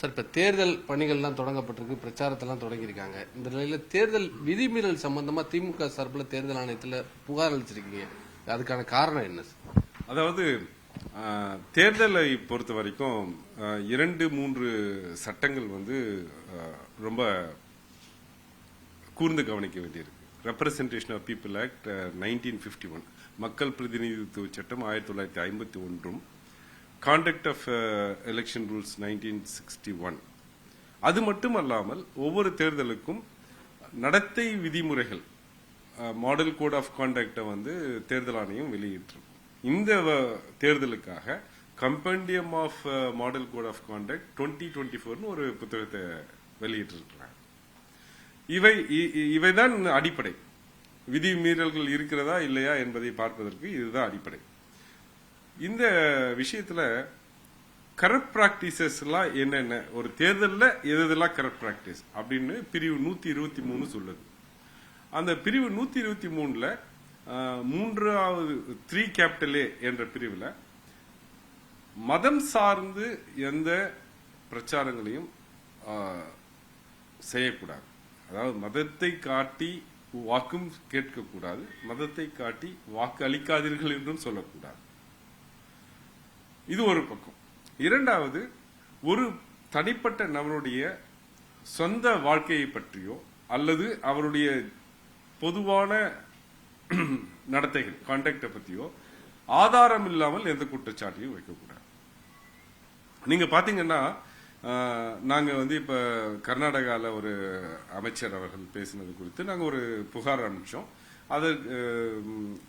Sir இப்போ தேர்தல் பணிகள்லாம் தொடங்கப்பட்டிருக்கு பிரச்சாரத்தெல்லாம் தொடங்கியிருக்காங்க. இந்த நிலையில் தேர்தல் விதிமீறல் சம்பந்தமாக திமுக சார்பில் தேர்தல் ஆணையத்தில் புகார் அளிச்சிருக்கீங்க. அதுக்கான காரணம் என்ன சார்? அதாவது தேர்தலை பொறுத்த வரைக்கும் இரண்டு மூன்று சட்டங்கள் வந்து ரொம்ப கூர்ந்து கவனிக்க வேண்டியிருக்கு. Representation of people act nineteen fifty one மக்கள் பிரதிநிதித்துவ சட்டம் ஆயிரத்தி தொள்ளாயிரத்தி ஐம்பத்தி ஒன்றும் conduct of election rules nineteen sixty one அது மட்டுமல்லாமல் ஒவ்வொரு தேர்தலுக்கும் நடத்தை விதிமுறைகள் மாடல் கோட் ஆஃப் கான்டக்டை வந்து தேர்தல் ஆணையம் வெளியிட்டிருக்கும் இந்த தேர்தலுக்காக compendium of model code of conduct twenty twenty ஃபோர்னு ஒரு புத்தகத்தை வெளியிட்டிருக்கிறாங்க. இவை இ- இவைதான் அடிப்படை. விதி மீறல்கள் இருக்கிறதா இல்லையா என்பதை பார்ப்பதற்கு இதுதான் அடிப்படை. இந்த விஷயத்துல கரப்ட் பிராக்டிசஸ் எல்லாம் என்னென்ன? ஒரு தேர்தல்ல எது எதெல்லாம் கரப்ட் பிராக்டிஸ் அப்படின்னு பிரிவு நூத்தி இருபத்தி மூணு சொல்லுது. அந்த பிரிவு நூத்தி இருபத்தி மூணுல ஆஹ், மூன்றாவது த்ரீ கேபிட்டலே என்ற பிரிவுல மதம் சார்ந்து எந்த பிரச்சாரங்களையும் செய்யக்கூடாது. அதாவது மதத்தை காட்டி வாக்கும் கேட்கக்கூடாது மதத்தை காட்டி வாக்கு அளிக்காதீர்கள் என்றும் சொல்லக்கூடாது. இது ஒரு பக்கம். இரண்டாவது ஒரு தனிப்பட்ட நபருடைய சொந்த வாழ்க்கையை பற்றியோ அல்லது அவருடைய பொதுவான நடத்தைகள் கான்டாக்டை பற்றியோ ஆதாரம் இல்லாமல் எந்த குற்றச்சாட்டையும் வைக்கக்கூடாது. நீங்க பாத்தீங்கன்னா நாங்கள் வந்து இப்போ கர்நாடகாவில் ஒரு அமைச்சர் அவர்கள் பேசினது குறித்து நாங்கள் ஒரு புகார் அனுப்பிச்சோம். அது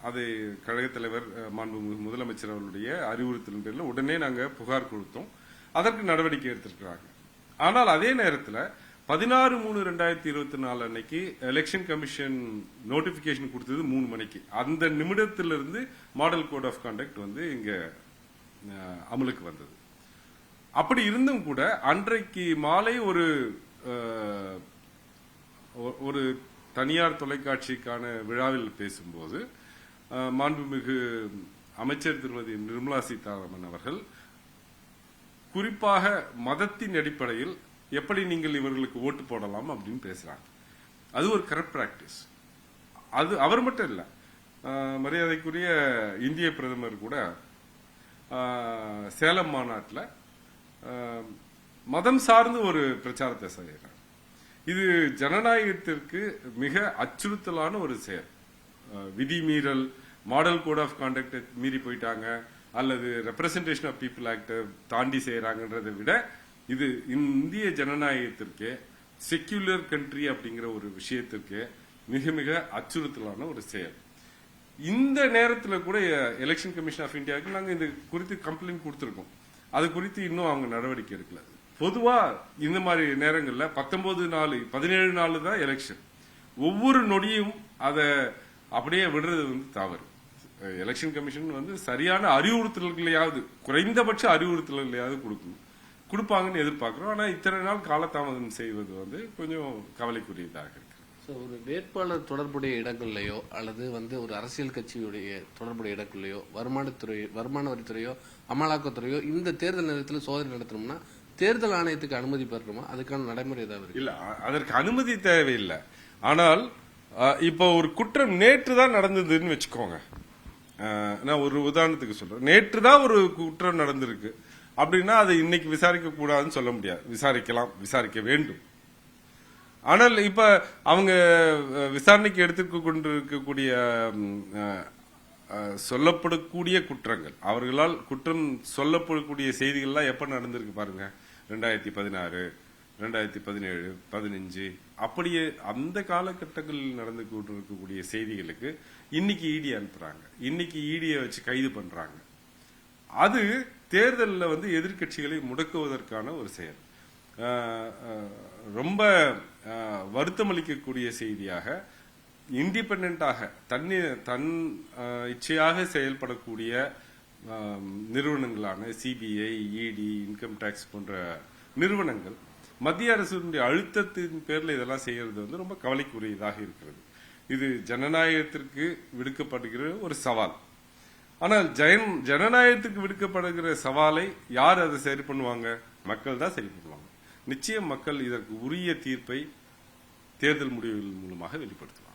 அதை கழகத் தலைவர் மாண்புமிகு முதலமைச்சர் அவர்களுடைய அறிவுறுத்தலின் பேரில் உடனே நாங்கள் புகார் கொடுத்தோம். அதற்கு நடவடிக்கை எடுத்திருக்கிறாங்க. ஆனால் அதே நேரத்தில் பதினாறு மூணு ரெண்டாயிரத்தி இருபத்தி நாலு அன்னைக்கு எலெக்ஷன் கமிஷன் நோட்டிபிகேஷன் கொடுத்தது மூணு மணிக்கு. அந்த நிமிடத்திலிருந்து மாடல் கோட் ஆஃப் கண்டக்ட் வந்து இங்க அமலுக்கு வந்தது. அப்படி இருந்தும் கூட அன்றைக்கு மாலை ஒரு ஒரு தனியார் தொலைக்காட்சிக்கான விழாவில் பேசும்போது மாண்புமிகு அமைச்சர் திருமதி நிர்மலா சீதாராமன் அவர்கள் குறிப்பாக மதத்தின் அடிப்படையில் எப்படி நீங்கள் இவர்களுக்கு ஓட்டு போடலாம் அப்படின்னு பேசுறாங்க. அது ஒரு கரெக்ட் பிராக்டிஸ் அது அவர் மட்டும் இல்லை மரியாதைக்குரிய இந்திய பிரதமர் கூட சேலம் மாநாட்டில் மதம் சார்ந்து ஒரு பிரச்சாரத்தை செய்கிறார் இது ஜனநாயகத்திற்கு மிக அச்சுறுத்தலான ஒரு செயல். விதிமீறல் மாடல் கோட் ஆஃப் கான்டக்ட் மீறி போயிட்டாங்க அல்லது ரெப்ரசன்டேஷன் ஆஃப் பீப்புள் ஆக்டை தாண்டி செய்யறாங்கன்றதை விட இது இந்திய ஜனநாயகத்திற்கே செக்யூலர் கண்ட்ரி அப்படிங்கிற ஒரு விஷயத்திற்கு மிக மிக அச்சுறுத்தலான ஒரு செயல். இந்த நேரத்தில் கூட எலெக்ஷன் கமிஷன் ஆஃப் இந்தியாவுக்கு நாங்கள் இந்த குறித்து கம்ப்ளைண்ட் கொடுத்துருக்கோம். அது குறித்து இன்னும் அவங்க நடவடிக்கை எடுக்கல. பொதுவாக இந்த மாதிரி நேரங்களில் பத்தொம்போது நாலு பதினேழு நாள் தான் எலெக்ஷன் ஒவ்வொரு நொடியும் அதை அப்படியே விடுறது வந்து தவறு. எலெக்ஷன் கமிஷன் வந்து சரியான அறிவுறுத்தல்களையாவது குறைந்தபட்ச அறிவுறுத்தல்களையாவது கொடுக்கணும் கொடுப்பாங்கன்னு எதிர்பார்க்குறோம். ஆனால் இத்தனை நாள் காலதாமதம் செய்வது வந்து கொஞ்சம் கவலைக்குரியதாக இருக்கு. ஸோ ஒரு வேட்பாளர் தொடர்புடைய இடங்கள்லையோ அல்லது வந்து ஒரு அரசியல் கட்சியுடைய தொடர்புடைய இடங்கள்லயோ வருமானத்துறை வருமான வரித்துறையோ அமலாக்கத்துறையோ இந்த தேர்தல் நேரத்தில் சோதனை நடத்தணும்னா தேர்தல் ஆணையத்துக்கு அனுமதி பெறணுமா? அதுக்கான நடைமுறை ஏதாவது இருக்கு? இல்ல அதற்கு அனுமதி தேவையில்லை. ஆனால் இப்போ ஒரு குற்றம் நேற்று தான் நடந்ததுன்னு வச்சுக்கோங்க. நான் ஒரு உதாரணத்துக்கு சொல்றேன். நேற்று தான் ஒரு குற்றம் நடந்திருக்கு. அப்படின்னா அதை இன்னைக்கு விசாரிக்க கூடாதுன்னு சொல்ல முடியாது. விசாரிக்கலாம் விசாரிக்க வேண்டும். ஆனால் இப்ப அவங்க விசாரணைக்கு எடுத்துக்க கொண்டிருக்கக்கூடிய சொல்லப்படக்கூடிய குற்றங்கள். அவர்களால் குற்றம் சொல்லப்படக்கூடிய செய்திகள்லாம் எப்ப நடந்திருக்கு பாருங்க. ரெண்டாயிரத்தி பதினாறு ரெண்டாயிரத்தி பதினேழு பதினஞ்சு அப்படியே அந்த காலகட்டங்களில் நடந்து கொண்டு இருக்கக்கூடிய செய்திகளுக்கு இன்னைக்கு இடி அனுப்புறாங்க. இன்னைக்கு இடியை வச்சு கைது பண்றாங்க. அது தேர்தலில் வந்து எதிர்க்கட்சிகளை முடக்குவதற்கான ஒரு செயல். ரொம்ப அஹ், வருத்தமளிக்கக்கூடிய செய்தியாக இண்டிபெண்டாக தன்னி தன் இச்சையாக செயல்படக்கூடிய நிறுவனங்களான சிபிஐ இடி இன்கம் டேக்ஸ் போன்ற நிறுவனங்கள் மத்திய அரசினுடைய அழுத்தத்தின் பேரில் இதெல்லாம் செய்யறது வந்து ரொம்ப கவலைக்குரியதாக இருக்கிறது. இது ஜனநாயகத்திற்கு விடுக்கப்படுகிற ஒரு சவால். ஆனால் ஜெயன் ஜனநாயகத்துக்கு விடுக்கப்படுகிற சவாலை யார் அதை சரி பண்ணுவாங்க? மக்கள் தான் சரி பண்ணுவாங்க. நிச்சயம் மக்கள் இதற்கு உரிய தீர்ப்பை தேர்தல் முடிவுகள் மூலமாக வெளிப்படுத்துவாங்க.